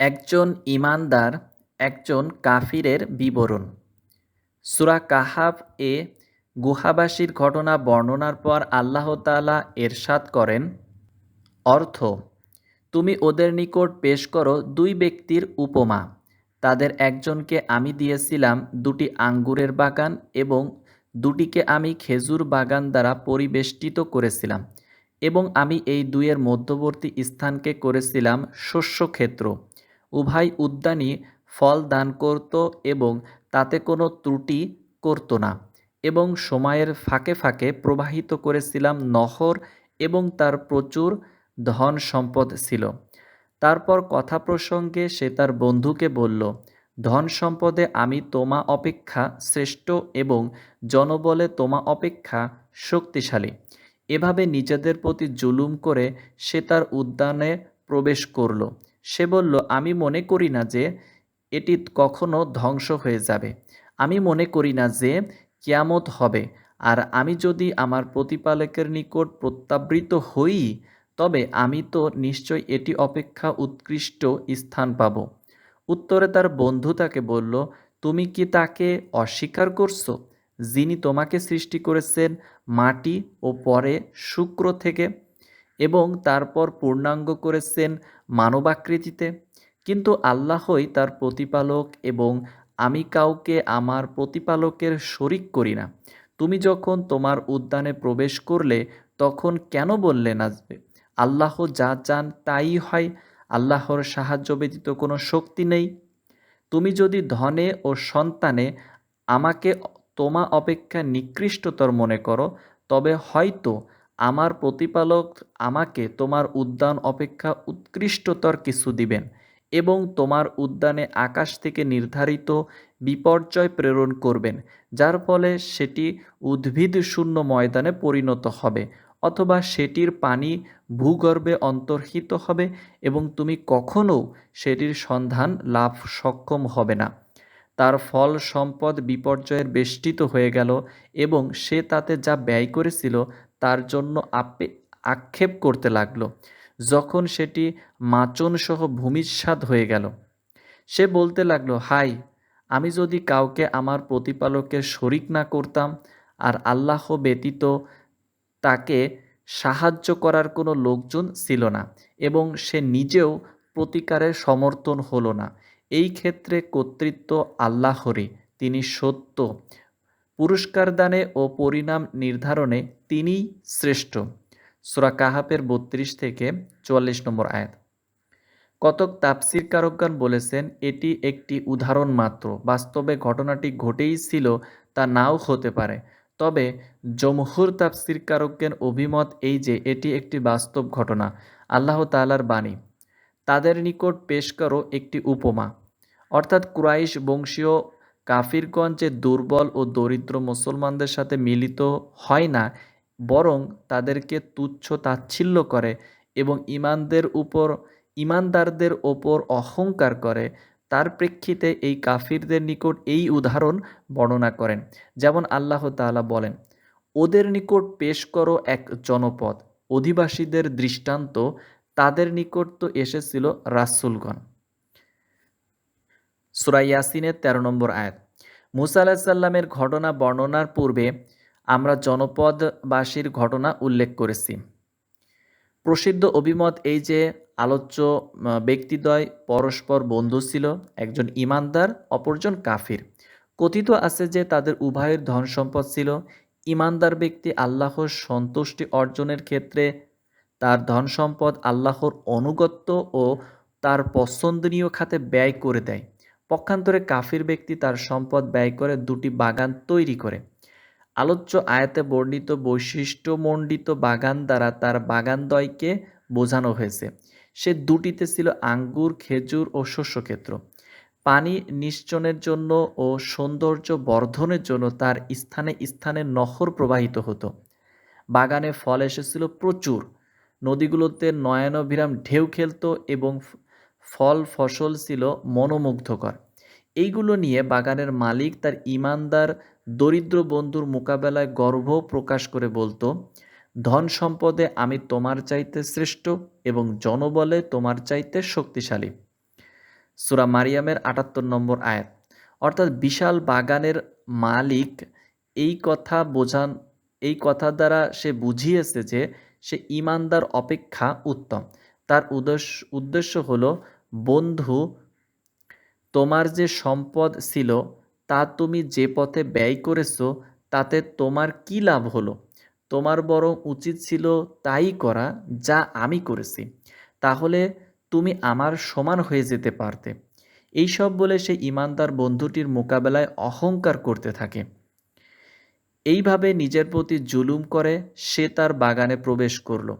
একজন ইমানদার, একজন কাফিরের বিবরণ। সূরা কাহাফ এ গুহাবাসীর ঘটনা বর্ণনার পর আল্লাহ তাআলা এরশাদ করেন, অর্থ, তুমি ওদের নিকট পেশ করো দুই ব্যক্তির উপমা। তাদের একজনকে আমি দিয়েছিলাম দুটি আঙ্গুরের বাগান এবং দুটিকে আমি খেজুর বাগান দ্বারা পরিবেষ্টিত করেছিলাম এবং আমি এই দুইয়ের মধ্যবর্তী স্থানকে করেছিলাম শস্যক্ষেত্র। উভয় উদ্যানই ফল দান করত এবং তাতে কোনো ত্রুটি করত না এবং সময়ের ফাঁকে ফাঁকে প্রবাহিত করেছিলাম নহর এবং তার প্রচুর ধন সম্পদ ছিল। তারপর কথা প্রসঙ্গে সে তার বন্ধুকে বলল, ধন সম্পদে আমি তোমা অপেক্ষা শ্রেষ্ঠ এবং জনবলে তোমা অপেক্ষা শক্তিশালী। এভাবে নিজেদের প্রতি জুলুম করে সে তার উদ্যানে প্রবেশ করল। সে বলল, আমি মনে করি না যে এটি কখনো ধ্বংস হয়ে যাবে। আমি মনে করি না যে কিয়ামত হবে। আর আমি যদি আমার প্রতিপালকের নিকট প্রত্যাবৃত হই, তবে আমি তো নিশ্চয় এটি অপেক্ষা উৎকৃষ্ট স্থান পাব। উত্তরে তার বন্ধু তাকে বলল, তুমি কি তাকে অস্বীকার করছ? যিনি তোমাকে সৃষ্টি করেছেন মাটি ও পরে শুক্র থেকে এবং তারপর পূর্ণাঙ্গ করেছেন মানবাকৃতিতে। কিন্তু আল্লাহই তার প্রতিপালক এবং আমি কাউকে আমার প্রতিপালকের শরিক করি না। তুমি যখন তোমার উদ্যানে প্রবেশ করলে তখন কেন বললে নাচবে আল্লাহ যা চান তাই হয়, আল্লাহর সাহায্য ব্যতীত কোনো শক্তি নেই তুমি যদি ধনে ও সন্তানে আমাকে তোমা অপেক্ষা নিকৃষ্টতর মনে করো, তবে হয়তো আমার প্রতিপালক আমাকে তোমার উদ্যান অপেক্ষা উৎকৃষ্টতর কিছু দিবেন এবং তোমার উদ্যানে আকাশ থেকে নির্ধারিত বিপর্যয় প্রেরণ করবেন, যার ফলে সেটি উদ্ভিদ শূন্য ময়দানে পরিণত হবে অথবা সেটির পানি ভূগর্ভে অন্তর্হিত হবে এবং তুমি কখনও সেটির সন্ধান লাভ সক্ষম হবে না। তার ফল সম্পদ বিপর্যয়ের বেষ্টিত হয়ে গেল এবং সে তাতে যা ব্যয় করেছিল তার জন্য আপে, আক্ষেপ করতে লাগল। যখন সেটি মাচনসহ ভূমিস্বাদ হয়ে গেল, সে বলতে লাগল, হাই, আমি যদি কাউকে আমার প্রতিপালকের শরিক না করতাম আর আল্লাহ ব্যতীত তাকে সাহায্য করার কোনো লোকজন ছিল না এবং সে নিজেও প্রতিকারের সমর্থন হলো না, এই ক্ষেত্রে কর্তৃত্ব আল্লাহরই, তিনি সত্য পুরস্কার দানে ও পরিণাম নির্ধারণে তিনিই শ্রেষ্ঠ। সুরা কাহাপের বত্রিশ থেকে চুয়াল্লিশ নম্বর আয়াত। কতক তাপসির কারকগান বলেছেন, এটি একটি উদাহরণ মাত্র। বাস্তবে ঘটনাটি ঘটেই ছিল, তা নাও হতে পারে। তবে জমহুর তাফসির কারকগণ অভিমত এই যে, এটি একটি বাস্তব ঘটনা, আল্লাহ তালার বাণী। তাদের নিকট পেশ করো একটি উপমা। অর্থাৎ কুরাইশ বংশীয় কাফিরগঞ্জ যে দুর্বল ও দরিদ্র মুসলমানদের সাথে মিলিত হয় না, বরং তাদেরকে তুচ্ছ তাচ্ছিল্য করে এবং ইমানদের উপর, ইমানদারদের ওপর অহংকার করে। তার প্রেক্ষিতে এই কাফিরদের নিকট এই উদাহরণ বর্ণনা করেন। যেমন আল্লাহ তাআলা বলেন, ওদের নিকট পেশ করো এক জনপদ। অধিবাসীদের দৃষ্টান্ত, তাদের নিকট তো এসেছিল রাসুলগণ। সুরাইয়াসিনের তেরো নম্বর আয়াত। মুসা আলাহিসাল্লামের ঘটনা বর্ণনার পূর্বে আমরা জনপদবাসীর ঘটনা উল্লেখ করেছি। প্রসিদ্ধ অভিমত এই যে আলোচ্য ব্যক্তিদ্বয় পরস্পর বন্ধু ছিল, একজন ইমানদার, অপরজন কাফির। কথিত আছে যে তাদের উভয়ের ধন সম্পদ ছিল। ইমানদার ব্যক্তি আল্লাহর সন্তুষ্টি অর্জনের ক্ষেত্রে তার ধন সম্পদ আল্লাহর অনুগত্য ও তার পছন্দনীয় খাতে ব্যয় করে দেয়। পক্ষান্তরে কাফির ব্যক্তি তার সম্পদ ব্যয় করে দুটি বাগান তৈরি করে। আলোচ্য আয়াতে বর্ণিত বৈশিষ্ট্যমণ্ডিত বাগান দ্বারা তার বাগানদ্বয়কে বোঝানো হয়েছে। সে দুটিতে ছিল আঙ্গুর, খেজুর ও শস্যক্ষেত্র। পানি নিশ্চনের জন্য ও সৌন্দর্য বর্ধনের জন্য তার স্থানে স্থানে নহর প্রবাহিত হতো। বাগানে ফল এসেছিল প্রচুর। নদীগুলোতে নয়নভিরাম ঢেউ খেলত এবং ফল ফসল ছিল মনোমুগ্ধকর। এইগুলো নিয়ে বাগানের মালিক তার ইমানদার, দরিদ্র বন্ধুর মোকাবেলায় গর্ব প্রকাশ করে বলতো, ধন সম্পদে আমি তোমার চাইতে শ্রেষ্ঠ এবং জনবলে তোমার চাইতে শক্তিশালী। সুরা মারিয়ামের আটাত্তর নম্বর আয়াত। অর্থাৎ বিশাল বাগানের মালিক এই কথা বোঝান, এই কথা দ্বারা সে বুঝিয়েছে যে সে ইমানদার অপেক্ষা উত্তম। তার উদ্দেশ্য উদ্দেশ্য হলো, বন্ধু, তোমার যে সম্পদ ছিল, তা তুমি যে পথে ব্যয় করেছ, তাতে তোমার কি লাভ হলো? তোমার বরং উচিত ছিল তাই করা, যা আমি করেছি। তাহলে তুমি আমার সমান হয়ে যেতে পারতে। এইসব বলে সে ইমানদার বন্ধুটির মোকাবেলায় অহংকার করতে থাকে। এইভাবে নিজের প্রতি জুলুম করে সে তার বাগানে প্রবেশ করল।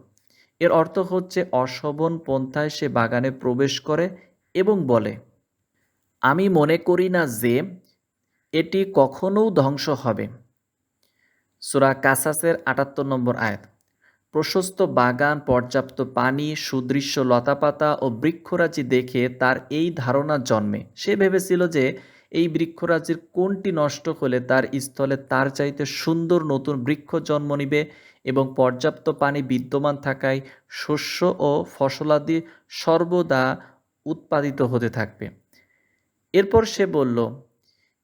এর অর্থ হচ্ছে অশোভন পন্থায় সে বাগানে প্রবেশ করে এবং বলে, আমি মনে করি না যে এটি কখনও ধ্বংস হবে। সুরা কাসাসের আটাত্তর নম্বর আয়াত, প্রশস্ত বাগান, পর্যাপ্ত পানি, সুদৃশ্য লতাপাতা ও বৃক্ষরাজি দেখে তার এই ধারণা জন্মে। সে ভেবেছিল যে এই বৃক্ষরাজির কোনটি নষ্ট হলে তার স্থলে তার চাইতে সুন্দর নতুন বৃক্ষ জন্ম নিবে এবং পর্যাপ্ত পানি বিদ্যমান থাকায় শস্য ও ফসলাদি সর্বদা উৎপাদিত হতে থাকবে। এরপর সে বলল,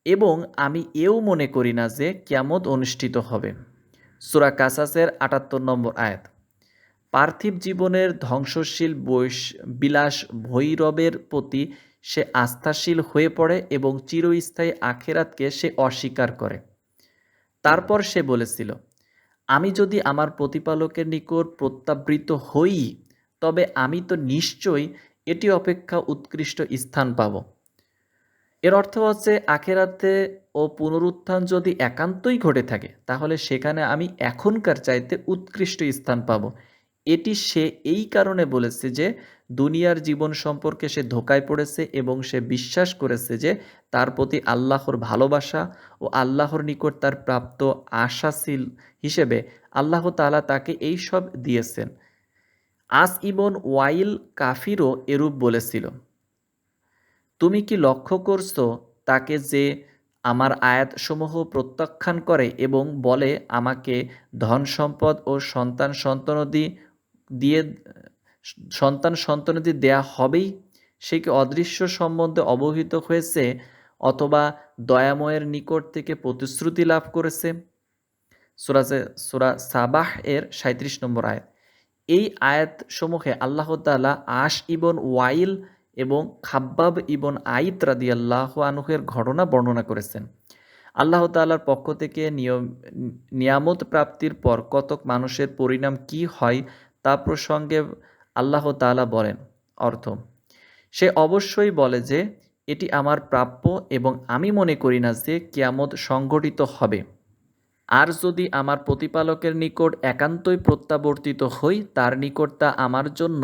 এবং আমি এও মনে করি না যে কিয়ামত অনুষ্ঠিত হবে। সুরা কাসাসের আটাত্তর নম্বর আয়াত। পার্থিব জীবনের ধ্বংসশীল বৈশ, বিলাস ভৈরবের প্রতি সে আস্থাশীল হয়ে পড়ে এবং চিরস্থায়ী আখেরাতকে সে অস্বীকার করে। তারপর সে বলেছিল আমি যদি আমার প্রতিপালকের নিকট প্রত্যাবৃত হই, তবে আমি তো নিশ্চয়ই এটি অপেক্ষা উৎকৃষ্ট স্থান পাব। এর অর্থ হচ্ছে, আখেরাতে ও পুনরুত্থান যদি একান্তই ঘটে থাকে, তাহলে সেখানে আমি এখনকার চাইতে উৎকৃষ্ট স্থান পাব। এটি সে এই কারণে বলেছে যে দুনিয়ার জীবন সম্পর্কে সে ধোকায় পড়েছে এবং সে বিশ্বাস করেছে যে তার প্রতি আল্লাহর ভালোবাসা ও আল্লাহর নিকট তার প্রাপ্ত আশাশীল হিসেবে আল্লাহ তালা তাকে এই সব দিয়েছেন। আস ইবন ওয়াইল কাফিরও এরূপ বলেছিল, তুমি কি লক্ষ্য করছ তাকে যে আমার আয়াতসমূহ প্রত্যাখ্যান করে এবং বলে আমাকে ধন সম্পদ ও সন্তান সন্তানদি দিয়ে সন্তান সন্তানদি দেয়া হবেই, সে কি অদৃশ্য সম্বন্ধে অবহিত হয়েছে অথবা দয়াময়ের নিকট থেকে প্রতিশ্রুতি লাভ করেছে? সুরাজে, সুরা সাবাহ এর সাঁত্রিশ নম্বর আয়াত। এই আয়াত সমূহে আল্লাহ তালা আশ ইবন ওয়াইল এবং খাব্বাব ইবন আইত রাদি আল্লাহ আনুহের ঘটনা বর্ণনা করেছেন। আল্লাহ তালার পক্ষ থেকে নিয়ম, নিয়ামত প্রাপ্তির পর কতক মানুষের পরিণাম কি হয় তা প্রসঙ্গে আল্লাহ তালা বলেন। অর্থ, সে অবশ্যই বলে যে, এটি আমার প্রাপ্য এবং আমি মনে করি না যে কিয়ামত সংঘটিত হবে। আর যদি আমার প্রতিপালকের নিকট একান্তই প্রত্যাবর্তিত হই, তার নিকট তা আমার জন্য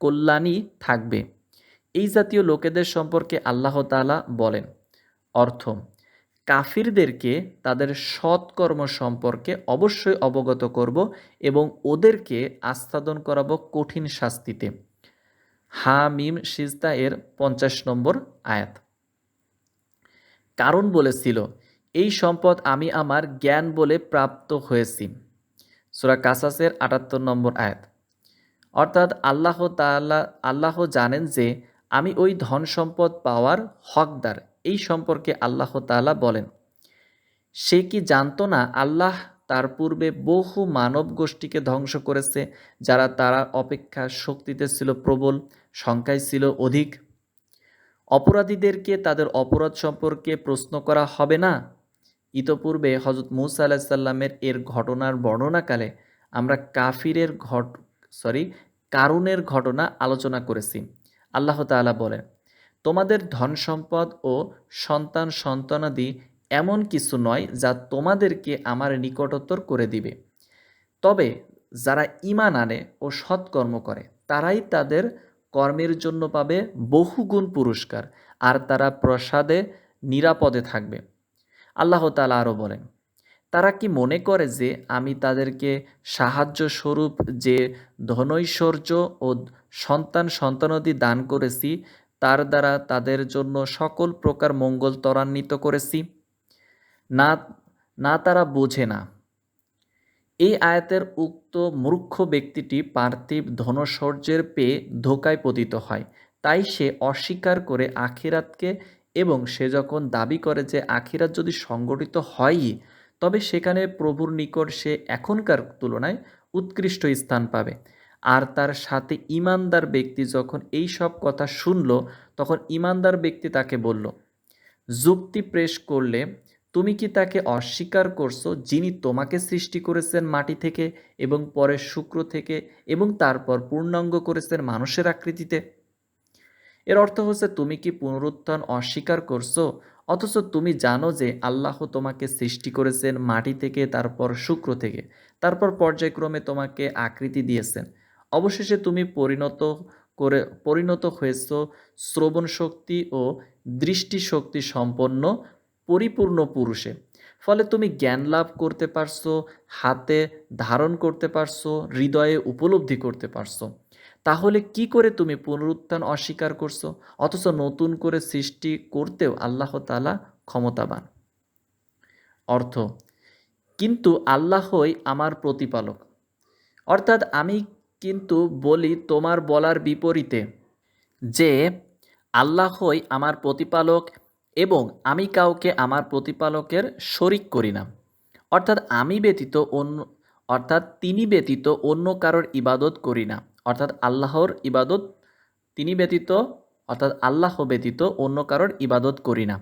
কল্যাণই থাকবে। এই জাতীয় লোকেদের সম্পর্কে আল্লাহ তালা বলেন। অর্থ কাফিরদেরকে তাদের সৎকর্ম সম্পর্কে অবশ্যই অবগত করব এবং ওদেরকে আস্থাদন করাবো কঠিন শাস্তিতে। হা, মিম, সিজদা এর পঞ্চাশ নম্বর আয়াত। কারণ বলেছিল, এই সম্পদ আমি আমার জ্ঞান বলে প্রাপ্ত হয়েছি। সুরা কাসাসের আটাত্তর নম্বর আয়াত। অর্থাৎ আল্লাহ তাল্লাহ আল্লাহ জানেন যে আমি ওই ধন সম্পদ পাওয়ার হকদার। এই সম্পর্কে আল্লাহ তালা বলেন, সে কি জানতো না আল্লাহ তার পূর্বে বহু মানব গোষ্ঠীকে ধ্বংস করেছে, যারা তারা অপেক্ষা শক্তিতে ছিল প্রবল, সংখ্যায় ছিল অধিক? অপরাধীদেরকে তাদের অপরাধ সম্পর্কে প্রশ্ন করা হবে না? ইতপূর্বে হজরত মুসা আলাহিসাল্লামের এর ঘটনার বর্ণনাকালে আমরা কাফিরের ঘট সরি কারুনের ঘটনা আলোচনা করেছি। আল্লাহ তালা বলেন তোমাদের ধন সম্পদ ও সন্তান সন্তানাদি এমন কিছু নয় যা তোমাদেরকে আমার নিকটতর করে দিবে। তবে যারা ইমান আনে ও সৎকর্ম করে, তারাই তাদের কর্মের জন্য পাবে বহুগুণ পুরস্কার, আর তারা প্রসাদে নিরাপদে থাকবে। আল্লাহ তালা আরও বলেন, তারা কি মনে করে যে আমি তাদেরকে সাহায্য স্বরূপ যে ধনৈশ্বর্য ও সন্তান সন্তানদি দান করেছি তার দ্বারা তাদের জন্য সকল প্রকার মঙ্গল ত্বরান্বিত করেছি। না না তারা বোঝে না। এই আয়াতের উক্ত মূর্খ ব্যক্তিটি পার্থিব ধনসৌর্যের পেয়ে ধোকায় পতিত হয়। তাই সে অস্বীকার করে আখিরাতকে এবং সে যখন দাবি করে যে আখিরাত যদি সংগঠিত হয়ই, তবে সেখানে প্রভুর নিকট সে এখনকার তুলনায় উৎকৃষ্ট স্থান পাবে। আর তার সাথে ইমানদার ব্যক্তি যখন এই সব কথা শুনল, তখন ইমানদার ব্যক্তি তাকে বলল, যুক্তি পেশ করলে তুমি কি তাকে অস্বীকার করছ যিনি তোমাকে সৃষ্টি করেছেন মাটি থেকে এবং পরে শুক্র থেকে এবং তারপর পূর্ণাঙ্গ করেছেন মানুষের আকৃতিতে? এর অর্থ হচ্ছে তুমি কি পুনরুত্থান অস্বীকার করছ? অথচ তুমি জানো যে আল্লাহ তোমাকে সৃষ্টি করেছেন মাটি থেকে, তারপর শুক্র থেকে, তারপর পর্যায়ক্রমে তোমাকে আকৃতি দিয়েছেন। অবশেষে তুমি পরিণত করে, পরিণত হয়েছ। শ্রবণ শক্তি ও দৃষ্টি শক্তি সম্পন্ন, পরিপূর্ণ পুরুষে। ফলে তুমি জ্ঞান লাভ করতে পারছ, হাতে ধারণ করতে পারছ, হৃদয়ে উপলব্ধি করতে পারছ। তাহলে কি করে তুমি পুনরুত্থান অস্বীকার করছ? অথচ নতুন করে সৃষ্টি করতেও আল্লাহ তালা ক্ষমতাবান। অর্থ, কিন্তু আল্লাহই আমার প্রতিপালক। অর্থাৎ আমি কিন্তু বলি তোমার বলার বিপরীতে, যে আল্লাহই আমার প্রতিপালক এবং আমি কাউকে আমার প্রতিপালকের শরিক করি না। অর্থাৎ আমি ব্যতীত অন্য, অর্থাৎ তিনি ব্যতীত অন্য কারোর ইবাদত করি না। অর্থাৎ আল্লাহর ইবাদত তিনি ব্যতীত, অর্থাৎ আল্লাহ ব্যতীত অন্য কারোর ইবাদত করি না।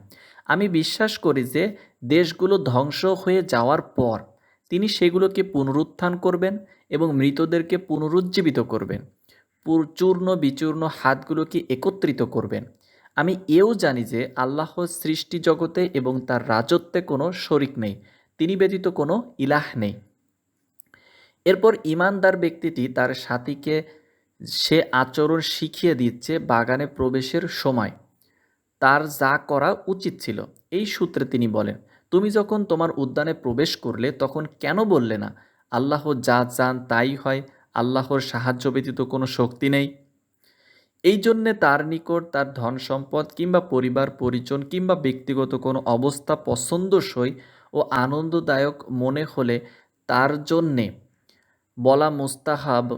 আমি বিশ্বাস করি যে দেশগুলো ধ্বংস হয়ে যাওয়ার পর তিনি সেগুলোকে পুনরুত্থান করবেন এবং মৃতদেরকে পুনরুজ্জীবিত করবেন। চূর্ণ বিচূর্ণ হাতগুলোকে একত্রিত করবেন। আমি এও জানি যে আল্লাহ সৃষ্টি জগতে এবং তার রাজত্বে কোনো শরিক নেই, তিনি ব্যতীত কোনো ইলাহ নেই। এরপর ইমানদার ব্যক্তিটি তার সাথীকে সে আচরণ শিখিয়ে দিচ্ছে বাগানে প্রবেশের সময়। তার যা করা উচিত ছিল। এই সূত্রে তিনি বলেন, তুমি যখন তোমার উদ্যানে প্রবেশ করলে তখন কেন বললে না? আল্লাহ যা চান তাই হয়, আল্লাহর সাহায্য ব্যতীত কোনো শক্তি নেই। এই জন্যে তার নিকট তার ধন সম্পদ কিংবা পরিবার, পরিজন কিংবা ব্যক্তিগত কোনো অবস্থা পছন্দসই ও আনন্দদায়ক মনে হলে তার জন্যে বলা মুস্তাহাব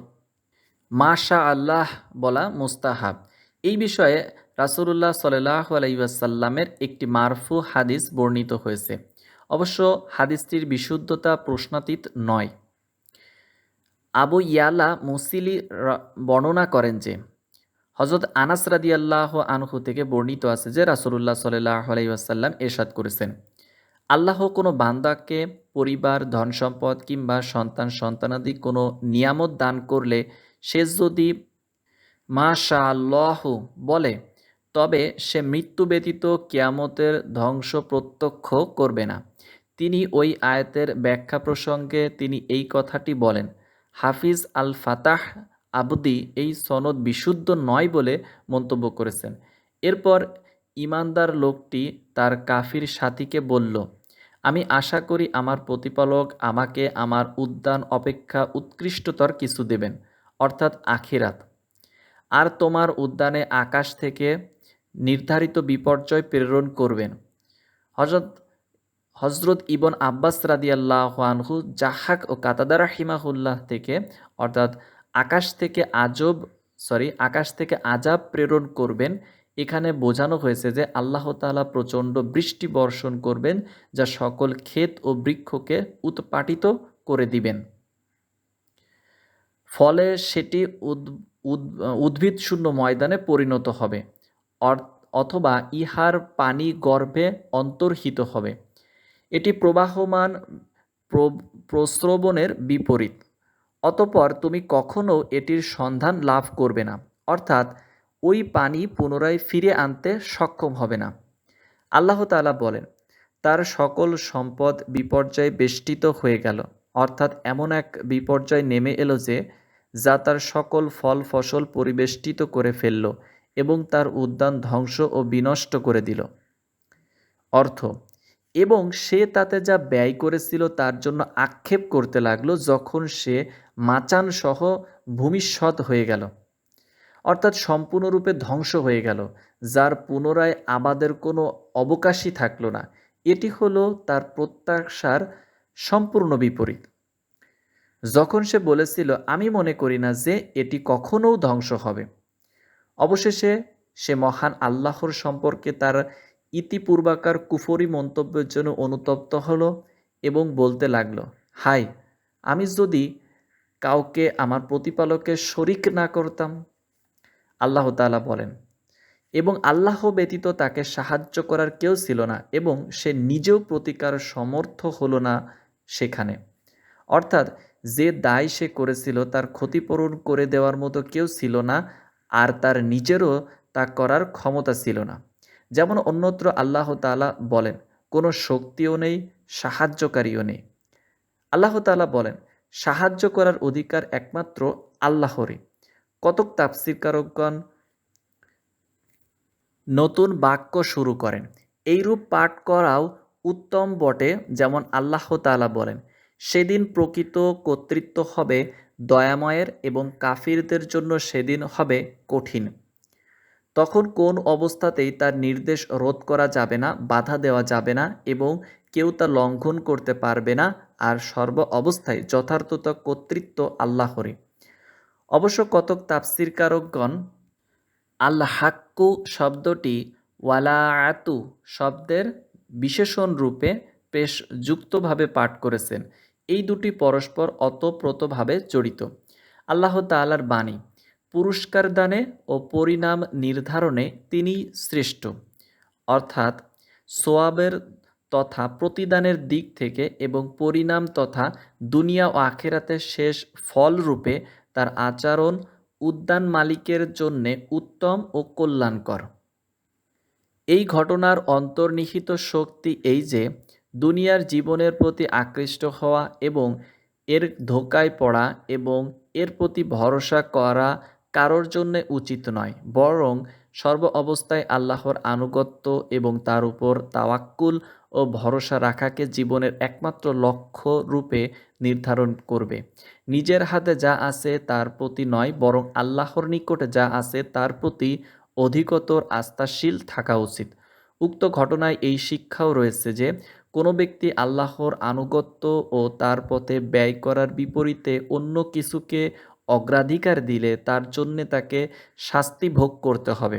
মাশা আল্লাহ বলা মুস্তাহাব। এই বিষয়ে রাসুল্লাহ সাল্লাহ আলাইসাল্লামের একটি মারফু হাদিস বর্ণিত হয়েছে। অবশ্য হাদিসটির বিশুদ্ধতা প্রশ্নাতীত নয়। আবু ইয়ালা মুসিলি বর্ণনা করেন যে হজরত আনাস রাদি আল্লাহ আনহু থেকে বর্ণিত আছে যে রাসুল্লাহ সাল্লাহ আলাইসাল্লাম এরশাদ করেছেন। আল্লাহ কোনো বান্দাকে পরিবার, ধন সম্পদ কিংবা সন্তান, সন্তানাদি কোনো নিয়ামত দান করলে সে যদি মাশা আল্লাহ বলে, তবে সে মৃত্যু ব্যতীত কিয়ামতের ধ্বংস প্রত্যক্ষ করবে না। তিনি ওই আয়াতের ব্যাখ্যা প্রসঙ্গে তিনি এই কথাটি বলেন। হাফিজ আল ফাতাহ আবদি এই সনদ বিশুদ্ধ নয় বলে মন্তব্য করেছেন। এরপর ইমানদার লোকটি তার কাফির সাথীকে বলল, আমি আশা করি আমার প্রতিপালক আমাকে আমার উদ্যান অপেক্ষা উৎকৃষ্টতর কিছু দেবেন, অর্থাৎ আখিরাত। আর তোমার উদ্যানে আকাশ থেকে নির্ধারিত বিপর্যয় প্রেরণ করবেন। হজরত হজরত ইবন আব্বাস রাদিয়াল্লাহ আনহু জাহাক ও কাতাদার হিমাহুল্লাহ থেকে, অর্থাৎ আকাশ থেকে আজব সরি আকাশ থেকে আজাব প্রেরণ করবেন। এখানে বোঝানো হয়েছে যে আল্লাহ তালা প্রচণ্ড বৃষ্টি বর্ষণ করবেন, যা সকল ক্ষেত ও বৃক্ষকে উৎপাটিত করে দিবেন। ফলে সেটি উদ্ভিদ শূন্য ময়দানে পরিণত হবে অথবা ইহার পানি গর্ভে অন্তর্হিত হবে। এটি প্রবাহমান প্রস্রবণের বিপরীত। অতপর তুমি কখনো এটির সন্ধান লাভ করবে না, অর্থাৎ ওই পানি পুনরায় ফিরে আনতে সক্ষম হবে না। আল্লাহ তালা বলেন, তার সকল সম্পদ বিপর্যয়ে বেষ্টিত হয়ে গেল, অর্থাৎ এমন এক বিপর্যয় নেমে এলো যে, যা তার সকল ফল ফসল পরিবেষ্টিত করে ফেলল এবং তার উদ্যান ধ্বংস ও বিনষ্ট করে দিল। অর্থ এবং সে তাতে যা ব্যয় করেছিল তার জন্য আক্ষেপ করতে লাগল যখন সে মাচান সহ ভূমিষ্যৎ হয়ে গেল। অর্থাৎ সম্পূর্ণরূপে ধ্বংস হয়ে গেল, যার পুনরায় আবাদের কোনো অবকাশই থাকল না। এটি হলো তার প্রত্যাশার সম্পূর্ণ বিপরীত। যখন সে বলেছিল, আমি মনে করি না যে এটি কখনও ধ্বংস হবে। অবশেষে সে মহান আল্লাহর সম্পর্কে তার ইতিপূর্বাকার কুফরি মন্তব্যের জন্য অনুতপ্ত হলো এবং বলতে লাগল, হাই, আমি যদি কাউকে আমার প্রতিপালকের শরিক না করতাম, আল্লাহ তাআলা বলেন। এবং আল্লাহ ব্যতীত তাকে সাহায্য করার কেউ ছিল না এবং সে নিজেও প্রতিকার সমর্থ হলো না সেখানে। অর্থাৎ যে দায় সে করেছিল তার ক্ষতিপূরণ করে দেওয়ার মতো কেউ ছিল না আর তার নিজেরও তা করার ক্ষমতা ছিল না। যেমন অন্যত্র আল্লাহ তাআলা বলেন, কোনো শক্তিও নেই, সাহায্যকারীও নেই। আল্লাহ তাআলা বলেন, সাহায্য করার অধিকার একমাত্র আল্লাহরই। কতক তাফসিরকারকগণ নতুন বাক্য শুরু করেন, এইরূপ পাঠ করাও উত্তম বটে, যেমন আল্লাহ তাআলা বলেন, সেদিন প্রকৃত কর্তৃত্ব হবে দয়াময়ের এবং কাফিরদের জন্য সেদিন হবে কঠিন। তখন কোন অবস্থাতেই তার নির্দেশ রোধ করা যাবে না, বাধা দেওয়া যাবে না এবং কেউ তা লঙ্ঘন করতে পারবে না আর সর্ব অবস্থায় যথার্থতা কর্তৃত্ব আল্লাহরই। অবশ্য কতক তাফসিরকারকগণ আল হাক্কু শব্দটি ওয়ালাআতু শব্দের বিশেষণ রূপে বেশ যুক্তভাবে পাঠ করেছেন। এই দুটি পরস্পর অতপ্রতভাবে জড়িত। আল্লাহ তাআলার বাণী। পুরস্কার দানে ও পরিণাম নির্ধারণে তিনি শ্রেষ্ঠ। অর্থাৎ সোয়াবের তথা প্রতিদানের দিক থেকে এবং পরিণাম তথা দুনিয়া ও আখেরাতের শেষ ফলরূপে তার আচরণ উদ্যান মালিকের জন্যে উত্তম ও কল্যাণকর। এই ঘটনার অন্তর্নিহিত শক্তি এই যে, দুনিয়ার জীবনের প্রতি আকৃষ্ট হওয়া এবং এর ধোকায় পড়া এবং এর প্রতি ভরসা করা কারোর জন্য উচিত নয়, বরং সর্ব অবস্থায় আল্লাহর আনুগত্য এবং তার উপর তাওয়াক্কুল ও ভরসা রাখাকে জীবনের একমাত্র লক্ষ্য রূপে নির্ধারণ করবে। নিজের হাতে যা আছে তার প্রতি নয়, বরং আল্লাহর নিকটে যা আছে তার প্রতি অধিকতর আস্থাশীল থাকা উচিত। উক্ত ঘটনায় এই শিক্ষাও রয়েছে যে, কোনো ব্যক্তি আল্লাহর আনুগত্য ও তার পথে ব্যয় করার বিপরীতে অন্য কিছুকে অগ্রাধিকার দিলে তার জন্যে তাকে শাস্তি ভোগ করতে হবে।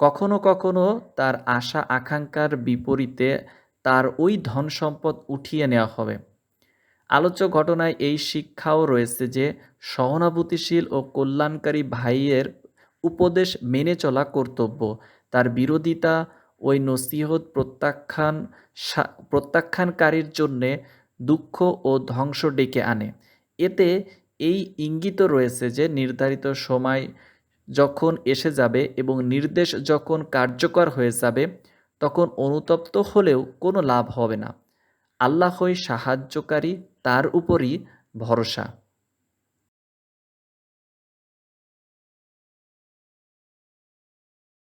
কখনো কখনো তার আশা আকাঙ্ক্ষার বিপরীতে তার ওই ধন সম্পদ উঠিয়ে নেওয়া হবে। আলোচ্য ঘটনায় এই শিক্ষাও রয়েছে যে, সহানুভূতিশীল ও কল্যাণকারী ভাইয়ের উপদেশ মেনে চলা কর্তব্য। তার বিরোধিতা, ওই নসিহত প্রত্যাখ্যান প্রত্যাখ্যানকারীর জন্যে দুঃখ ও ধ্বংস ডেকে আনে। এতে এই ইঙ্গিত রয়েছে যে নির্ধারিত সময় যখন এসে যাবে এবং নির্দেশ যখন কার্যকর হয়ে যাবে, তখন অনুতপ্ত হলেও কোনো লাভ হবে না। আল্লাহই সাহায্যকারী, তার উপরই ভরসা।